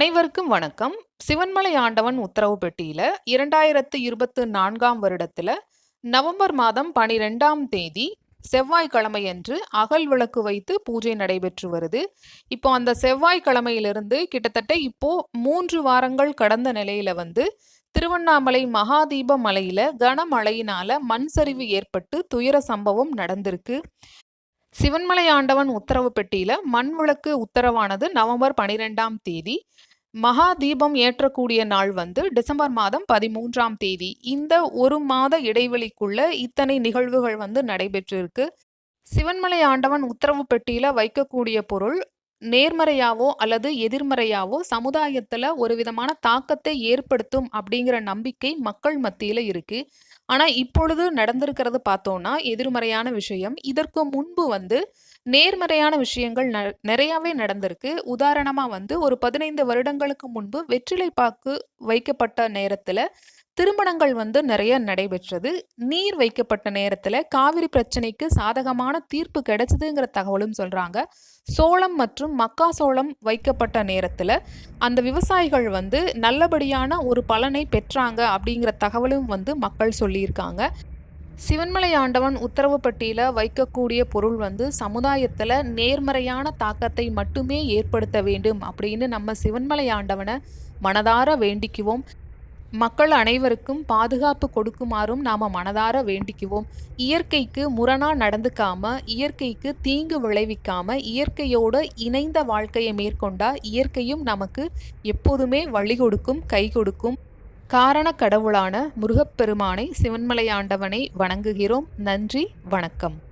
அனைவருக்கும் வணக்கம். சிவன்மலை ஆண்டவன் உத்தரவு பெட்டியில இரண்டாயிரத்து இருபத்து நான்காம் வருடத்துல நவம்பர் மாதம் பனிரெண்டாம் தேதி செவ்வாய்க்கிழமையன்று அகல் விளக்கு வைத்து பூஜை நடைபெற்று வருது. இப்போ அந்த செவ்வாய்க்கிழமையிலிருந்து கிட்டத்தட்ட இப்போ மூன்று வாரங்கள் கடந்த நிலையில வந்து திருவண்ணாமலை மகாதீப மலையில கனமழையினால மண் சரிவு ஏற்பட்டு துயர சம்பவம் நடந்திருக்கு. சிவன்மலை ஆண்டவன் உத்தரவு பெட்டியில மண் விளக்கு உத்தரவானது நவம்பர் பனிரெண்டாம் தேதி. மகா தீபம் ஏற்றக்கூடிய நாள் வந்து டிசம்பர் மாதம் பதிமூன்றாம் தேதி. இந்த ஒரு மாத இடைவெளிக்குள்ள இத்தனை நிகழ்வுகள் வந்து நடைபெற்றிருக்கு. சிவன்மலை ஆண்டவன் உத்தரவு பெட்டியில வைக்கக்கூடிய பொருள் நேர்மறையாவோ அல்லது எதிர்மறையாவோ சமுதாயத்துல ஒரு விதமான தாக்கத்தை ஏற்படுத்தும் அப்படிங்கிற நம்பிக்கை மக்கள் மத்தியில இருக்கு. ஆனா இப்பொழுது நடந்திருக்கிறது பார்த்தோம்னா எதிர்மறையான விஷயம். இதற்கு முன்பு வந்து நேர்மறையான விஷயங்கள் ந நிறையாவே நடந்திருக்கு. உதாரணமா வந்து ஒரு பதினைந்து வருடங்களுக்கு முன்பு வெற்றிலை பாக்கு வைக்கப்பட்ட நேரத்துல திருமணங்கள் வந்து நிறைய நடைபெற்றது. நீர் வைக்கப்பட்ட நேரத்துல காவிரி பிரச்சனைக்கு சாதகமான தீர்ப்பு கிடைச்சதுங்கிற தகவலும் சொல்றாங்க. சோளம் மற்றும் மக்காசோளம் வைக்கப்பட்ட நேரத்துல அந்த விவசாயிகள் வந்து நல்லபடியான ஒரு பலனை பெற்றாங்க அப்படிங்கிற தகவலும் வந்து மக்கள் சொல்லியிருக்காங்க. சிவன்மலை ஆண்டவன் உத்தரவு பட்டியல வைக்கக்கூடிய பொருள் வந்து சமுதாயத்தில் நேர்மறையான தாக்கத்தை மட்டுமே ஏற்படுத்த வேண்டும் அப்படின்னு நம்ம சிவன்மலை ஆண்டவனை மனதார வேண்டிக்குவோம். மக்கள் அனைவருக்கும் பாதுகாப்பு கொடுக்குமாறும் நாம் மனதார வேண்டிக்குவோம். இயற்கைக்கு முரணா நடந்துக்காம இயற்கைக்கு தீங்கு விளைவிக்காம இயற்கையோட இணைந்த வாழ்க்கையை மேற்கொண்டா இயற்கையும் நமக்கு எப்போதுமே வழி கொடுக்கும் கை கொடுக்கும். காரண கடவுளான முருகப்பெருமானை சிவன்மலையாண்டவனை வணங்குகிறோம். நன்றி வணக்கம்.